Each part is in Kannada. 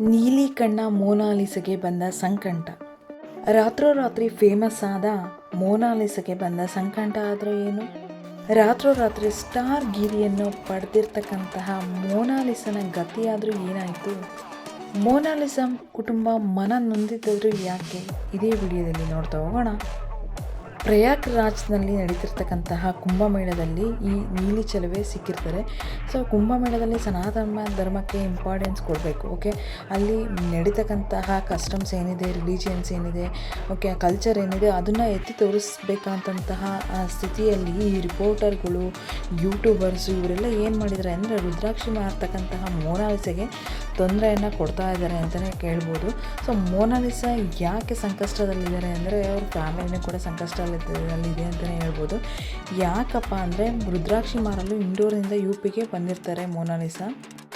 ನೀಲಿ ಕಣ್ಣ ಮೋನಾಲಿಸಗೆ ಬಂದ ಸಂಕಟ ರಾತ್ರೋರಾತ್ರಿ ಫೇಮಸ್ ಆದ ಮೋನಾಲಿಸಗೆ ಬಂದ ಸಂಕಟ ಆದರೆ ಏನು? ರಾತ್ರೋರಾತ್ರಿ ಸ್ಟಾರ್ ಗಿರಿಯನ್ನು ಪಡೆದಿರ್ತಕ್ಕಂತಹ ಮೋನಾಲಿಸನ ಗತಿಯಾದರೂ ಏನಾಯಿತು? ಮೋನಾಲಿಸಂ ಕುಟುಂಬ ಮನ ನೊಂದಿದ್ದಾದರೂ ಯಾಕೆ? ಇದೇ ವಿಡಿಯೋದಲ್ಲಿ ನೋಡ್ತಾ ಹೋಗೋಣ. ಪ್ರಯಾಗ್ರಾಜ್ನಲ್ಲಿ ನಡೀತಿರ್ತಕ್ಕಂತಹ ಕುಂಭಮೇಳದಲ್ಲಿ ಈ ನೀಲಿ ಚೆಲುವೆ ಸಿಕ್ಕಿರ್ತಾರೆ ಸೊ ಕುಂಭಮೇಳದಲ್ಲಿ ಸನಾತನ ಧರ್ಮಕ್ಕೆ ಇಂಪಾರ್ಟೆನ್ಸ್ ಕೊಡಬೇಕು ಓಕೆ ಅಲ್ಲಿ ನಡೀತಕ್ಕಂತಹ ಕಸ್ಟಮ್ಸ್ ಏನಿದೆ ರಿಲಿಜಿಯನ್ಸ್ ಏನಿದೆ ಓಕೆ ಕಲ್ಚರ್ ಏನಿದೆ, ಅದನ್ನು ಎತ್ತಿ ತೋರಿಸ್ಬೇಕಂತಹ ಸ್ಥಿತಿಯಲ್ಲಿ ಈ ರಿಪೋರ್ಟರ್ಗಳು ಯೂಟ್ಯೂಬರ್ಸು ಇವರೆಲ್ಲ ಏನು ಮಾಡಿದ್ದಾರೆ ಅಂದರೆ, ರುದ್ರಾಕ್ಷಿ ಮಾರ್ತಕ್ಕಂತಹ ಮೋನಾಲಿಸೆಗೆ ತೊಂದರೆಯನ್ನು ಕೊಡ್ತಾ ಇದ್ದಾರೆ ಅಂತಲೇ ಕೇಳ್ಬೋದು. ಸೊ ಮೋನಾಲಿಸ ಯಾಕೆ ಸಂಕಷ್ಟದಲ್ಲಿದ್ದಾರೆ ಅಂದರೆ, ಅವ್ರ ಫ್ಯಾಮಿಲಿನೂ ಕೂಡ ಸಂಕಷ್ಟದಲ್ಲಿದೆ ಅಲ್ಲಿದೆ ಅಂತಲೇ ಹೇಳ್ಬೋದು. ಯಾಕಪ್ಪ ಅಂದರೆ ರುದ್ರಾಕ್ಷಿ ಮಾರಲು ಇಂಡೋರಿಂದ ಯು ಪಿಗೆ ಬಂದಿರ್ತಾರೆ ಮೋನಾಲಿಸ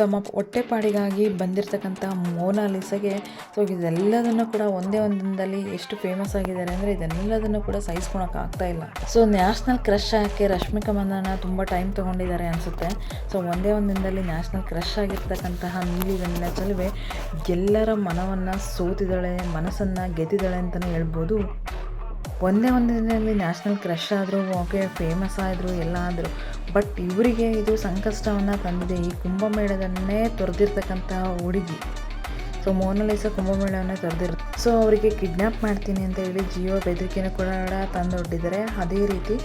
ತಮ್ಮ ಹೊಟ್ಟೆಪಾಡಿಗಾಗಿ ಬಂದಿರತಕ್ಕಂಥ ಮೋನಾಲಿಸಗೆ ಸೊ ಇದೆಲ್ಲದನ್ನು ಕೂಡ ಒಂದೇ ಒಂದು ದಿನದಲ್ಲಿ ಎಷ್ಟು ಫೇಮಸ್ ಆಗಿದ್ದಾರೆ ಅಂದರೆ ಇದೆಲ್ಲದನ್ನು ಕೂಡ ಸಹಿಸ್ಕೊಳಕ್ಕೆ ಇಲ್ಲ. ಸೊ ನ್ಯಾಷನಲ್ ಕ್ರಶ್ ಆಗಕ್ಕೆ ರಶ್ಮಿಕಾ ಮಂದನ ತುಂಬ ಟೈಮ್ ತೊಗೊಂಡಿದ್ದಾರೆ ಅನಿಸುತ್ತೆ. ಸೊ ಒಂದೇ ಒಂದಿನದಲ್ಲಿ ದಿನದಲ್ಲಿ ನ್ಯಾಷನಲ್ ಕ್ರಶ್ ಆಗಿರ್ತಕ್ಕಂತಹ ನೀಲಿ ಗಂಡಿನ ಚೆಲುವೆ ಎಲ್ಲರ ಮನವನ್ನು ಸೋತಿದ್ದಾಳೆ, ಮನಸ್ಸನ್ನು ಗೆದ್ದಿದ್ದಾಳೆ ಅಂತಲೇ ಹೇಳ್ಬೋದು. ಒಂದೇ ಒಂದು ದಿನದಲ್ಲಿ ನ್ಯಾಷನಲ್ ಕ್ರಶ್ ಆದರೂ, ಓಕೆ ಫೇಮಸ್ ಆದರು, ಎಲ್ಲ ಆದರೂ ಬಟ್ ಇವರಿಗೆ ಇದು ಸಂಕಷ್ಟವನ್ನು ತಂದಿದೆ. ಈ ಕುಂಭಮೇಳದನ್ನೇ ತೊರೆದಿರ್ತಕ್ಕಂಥ ಹುಡುಗಿ. ಸೊ ಮೋನಾಲಿಸ ಕುಂಭಮೇಳವನ್ನು ತೊರೆದಿರ್ ಸೊ ಅವರಿಗೆ ಕಿಡ್ನ್ಯಾಪ್ ಮಾಡ್ತೀನಿ ಅಂತ ಹೇಳಿ ಜಿಯೋ ಬೆದರಿಕೆನ ಕೂಡ ತಂದೊಡ್ಡಿದ್ದಾರೆ ಅದೇ ರೀತಿ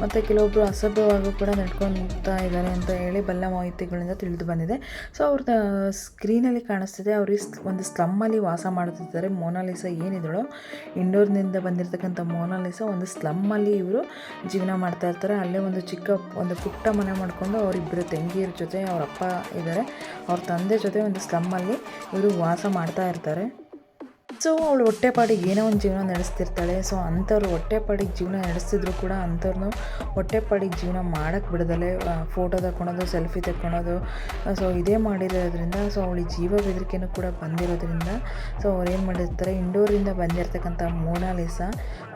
ಮತ್ತು ಕೆಲವೊಬ್ಬರು ಅಸಭ್ಯವಾಗೂ ಕೂಡ ನಡ್ಕೊತಾ ಇದ್ದಾರೆ ಅಂತ ಹೇಳಿ ಬಲ್ಲ ಮಾಹಿತಿಗಳಿಂದ ತಿಳಿದು ಬಂದಿದೆ. ಸೊ ಅವ್ರದ್ದು ಸ್ಕ್ರೀನಲ್ಲಿ ಕಾಣಿಸ್ತಿದೆ. ಅವರು ಒಂದು ಸ್ಲಮ್ಮಲ್ಲಿ ವಾಸ ಮಾಡ್ತಿದ್ದಾರೆ ಮೋನಾಲಿಸ ಏನಿದಳು. ಇಂಡೋರ್ನಿಂದ ಬಂದಿರತಕ್ಕಂಥ ಮೋನಾಲಿಸ ಒಂದು ಸ್ಲಮ್ಮಲ್ಲಿ ಇವರು ಜೀವನ ಮಾಡ್ತಾ ಇರ್ತಾರೆ. ಅಲ್ಲೇ ಒಂದು ಚಿಕ್ಕ ಒಂದು ಪುಟ್ಟ ಮನೆ ಮಾಡಿಕೊಂಡು ಅವರಿಬ್ಬರು ತಂಗಿಯರ ಜೊತೆ ಅವರ ಅಪ್ಪ ಇದ್ದಾರೆ. ಅವ್ರ ತಂದೆ ಜೊತೆ ಒಂದು ಸ್ಲಮ್ಮಲ್ಲಿ ಇವರು ವಾಸ ಮಾಡ್ತಾ ಇರ್ತಾರೆ. ಸೊ ಅವಳು ಹೊಟ್ಟೆಪಾಡಿಗೆ ಏನೋ ಒಂದು ಜೀವನ ನಡೆಸ್ತಿರ್ತಾಳೆ. ಸೊ ಅಂಥವ್ರು ಹೊಟ್ಟೆಪಾಡಿಗೆ ಜೀವನ ನಡೆಸ್ತಿದ್ರು ಕೂಡ ಅಂಥವ್ರನ್ನು ಹೊಟ್ಟೆಪಾಡಿಗೆ ಜೀವನ ಮಾಡೋಕ್ಕೆ ಬಿಡದಲೆ ಫೋಟೋ ತಗೊಳೋದು ಸೆಲ್ಫಿ ತಗೊಳೋದು ಸೊ ಇದೇ ಮಾಡಿರೋದ್ರಿಂದ ಸೊ ಅವಳಿಗೆ ಜೀವ ಬೆದರಿಕೆನೂ ಕೂಡ ಬಂದಿರೋದ್ರಿಂದ ಸೊ ಅವ್ರು ಏನು ಮಾಡಿರ್ತಾರೆ ಇಂಡೋರಿಂದ ಬಂದಿರತಕ್ಕಂಥ ಮೋನಾಲಿಸ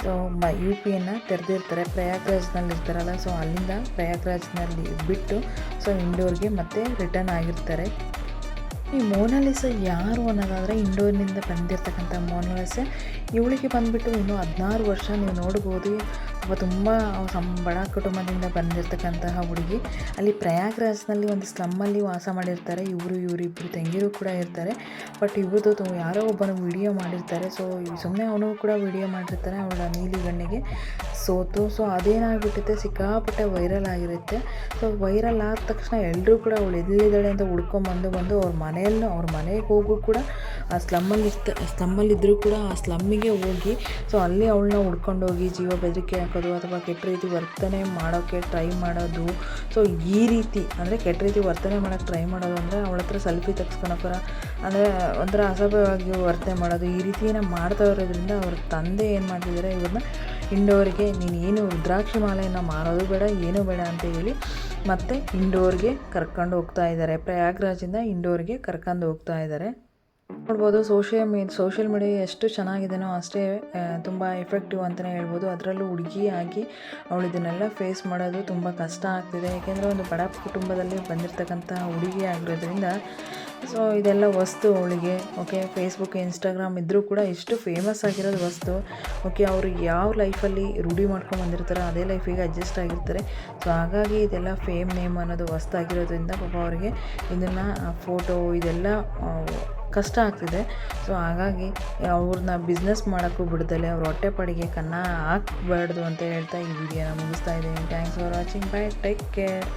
ಸೊ ಮ ಯು ಪಿಯನ್ನು ತೆರೆದಿರ್ತಾರೆ. ಪ್ರಯಾಗ್ರಾಜ್ನಲ್ಲಿ ಇರ್ತಾರಲ್ಲ ಸೊ ಅಲ್ಲಿಂದ ಪ್ರಯಾಗ್ರಾಜ್ನಲ್ಲಿ ಬಿಟ್ಟು ಸೊ ಇಂಡೋರ್ಗೆ ಮತ್ತೆ ರಿಟರ್ನ್ ಆಗಿರ್ತಾರೆ. ಈ ಮೋನಾಲಿಸ ಯಾರು ಅನ್ನೋದಾದರೆ ಇಂಡೋರ್ನಿಂದ ಬಂದಿರತಕ್ಕಂಥ ಮೋನಾಲಿಸ. ಇವಳಿಗೆ ಬಂದುಬಿಟ್ಟು ಇನ್ನು ಹದಿನಾರು ವರ್ಷ ನೀವು ನೋಡ್ಬೋದು. ಅವ ತುಂಬ ಸಂಬಳ ಕುಟುಂಬದಿಂದ ಬಂದಿರತಕ್ಕಂತಹ ಹುಡುಗಿ. ಅಲ್ಲಿ ಪ್ರಯಾಗ್ರಾಜ್ನಲ್ಲಿ ಒಂದು ಸ್ಲಮ್ಮಲ್ಲಿ ವಾಸ ಮಾಡಿರ್ತಾರೆ. ಇವರು ಇವರಿಬ್ಬರು ತಂಗಿರು ಕೂಡ ಇರ್ತಾರೆ. ಬಟ್ ಇವ್ರದ್ದು ಯಾರೋ ಒಬ್ಬನು ವಿಡಿಯೋ ಮಾಡಿರ್ತಾರೆ. ಸೊ ಸುಮ್ಮನೆ ಅವನು ಕೂಡ ವಿಡಿಯೋ ಮಾಡಿರ್ತಾರೆ ಅವಳ ನೀಲಿ ಗಣ್ಣಿಗೆ. ಸೋತು ಸೊ, ಅದೇನಾಗಿಬಿಟ್ಟಿದೆ, ಸಿಕ್ಕಾಪಟ್ಟೆ ವೈರಲ್ ಆಗಿರುತ್ತೆ. ಸೊ, ವೈರಲ್ ಆದ ತಕ್ಷಣ ಎಲ್ಲರೂ ಕೂಡ ಅವಳು ಎಲ್ಲಿದ್ದಾಳೆ ಅಂತ ಹುಡ್ಕೊಂಬಂದು ಬಂದು ಅವ್ರ ಮನೆಯಲ್ಲೂ, ಅವ್ರ ಮನೆಗೆ ಹೋಗು ಕೂಡ ಆ ಸ್ಲಮ್ಮಲ್ಲಿ ಸ್ಲಮ್ಮಲ್ಲಿದ್ದರೂ ಕೂಡ ಆ ಸ್ಲಮ್ಮಿಗೆ ಹೋಗಿ ಸೊ ಅಲ್ಲಿ ಅವಳನ್ನ ಹುಡ್ಕೊಂಡೋಗಿ ಜೀವ ಬೆದರಿಕೆ ಹಾಕೋದು ಅಥವಾ ಕೆಟ್ಟ ರೀತಿ ವರ್ತನೆ ಮಾಡೋಕ್ಕೆ ಟ್ರೈ ಮಾಡೋದು. ಸೊ ಈ ರೀತಿ, ಅಂದರೆ ಕೆಟ್ಟ ರೀತಿ ವರ್ತನೆ ಮಾಡೋಕ್ಕೆ ಟ್ರೈ ಮಾಡೋದು ಅಂದರೆ ಅವಳ ಹತ್ರ ಸೆಲ್ಫಿ ತೆಗ್ಸ್ಕೊಳಕ್ಕೋರ ಅಂದರೆ ಒಂಥರ ಅಸಭ್ಯವಾಗಿ ವರ್ತನೆ ಮಾಡೋದು. ಈ ರೀತಿಯನ್ನು ಮಾಡ್ತಾ ಇರೋದ್ರಿಂದ ಅವ್ರ ತಂದೆ ಏನು ಮಾಡ್ತಿದ್ದಾರೆ ಇವ್ರನ್ನ ಇಂಡೋರ್ಗೆ, ನೀನು ಏನು ರುದ್ರಾಕ್ಷಿ ಮಾಲೆಯನ್ನು ಮಾರೋದು ಬೇಡ, ಏನೂ ಬೇಡ ಅಂತ ಹೇಳಿ ಮತ್ತೆ ಇಂಡೋರ್ಗೆ ಕರ್ಕೊಂಡು ಹೋಗ್ತಾ ಇದ್ದಾರೆ. ಪ್ರಯಾಗ್ರಾಜಿಂದ ಇಂಡೋರ್ಗೆ ಕರ್ಕೊಂಡು ಹೋಗ್ತಾ ಇದ್ದಾರೆ. ನೋಡ್ಬೋದು ಸೋಷಿಯಲ್ ಮೀ, ಸೋಷಿಯಲ್ ಮೀಡಿಯಾ ಎಷ್ಟು ಚೆನ್ನಾಗಿದೆಯೋ ಅಷ್ಟೇ ತುಂಬ ಎಫೆಕ್ಟಿವ್ ಅಂತಲೇ ಹೇಳ್ಬೋದು. ಅದರಲ್ಲೂ ಹುಡುಗಿಯಾಗಿ ಅವಳು ಇದನ್ನೆಲ್ಲ ಫೇಸ್ ಮಾಡೋದು ತುಂಬ ಕಷ್ಟ ಆಗ್ತಿದೆ. ಏಕೆಂದರೆ ಒಂದು ಬಡ ಕುಟುಂಬದಲ್ಲಿ ಬಂದಿರತಕ್ಕಂಥ ಹುಡುಗಿ ಆಗಿರೋದ್ರಿಂದ ಸೊ ಇದೆಲ್ಲ ವಸ್ತು ಅವಳಿಗೆ ಓಕೆ ಫೇಸ್ಬುಕ್ ಇನ್ಸ್ಟಾಗ್ರಾಮ್ ಇದ್ದರೂ ಕೂಡ ಇಷ್ಟು ಫೇಮಸ್ ಆಗಿರೋದು ವಸ್ತು. ಓಕೆ ಅವರು ಯಾವ ಲೈಫಲ್ಲಿ ರೂಢಿ ಮಾಡ್ಕೊಂಡು ಬಂದಿರ್ತಾರೋ ಅದೇ ಲೈಫಿಗೆ ಅಡ್ಜಸ್ಟ್ ಆಗಿರ್ತಾರೆ. ಸೊ ಹಾಗಾಗಿ ಇದೆಲ್ಲ ಫೇಮ್ ನೇಮ್ ಅನ್ನೋದು ವಸ್ತು ಆಗಿರೋದ್ರಿಂದ ಪಾಪ ಅವರಿಗೆ ಇದನ್ನು ಫೋಟೋ ಇದೆಲ್ಲ ಕಷ್ಟ ಆಗ್ತಿದೆ. ಸೊ ಹಾಗಾಗಿ ಅವ್ರನ್ನ ಬಿಸ್ನೆಸ್ ಮಾಡೋಕ್ಕೂ ಬಿಡ್ದಲೆ ಅವ್ರ ಹೊಟ್ಟೆಪಾಡಿಗೆ ಕನ್ನ ಹಾಕಬಾರ್ದು ಅಂತ ಹೇಳ್ತಾ ಈ ವಿಡಿಯೋನ ಮುಗಿಸ್ತಾ ಇದ್ದೀನಿ. Thanks for watching bye take care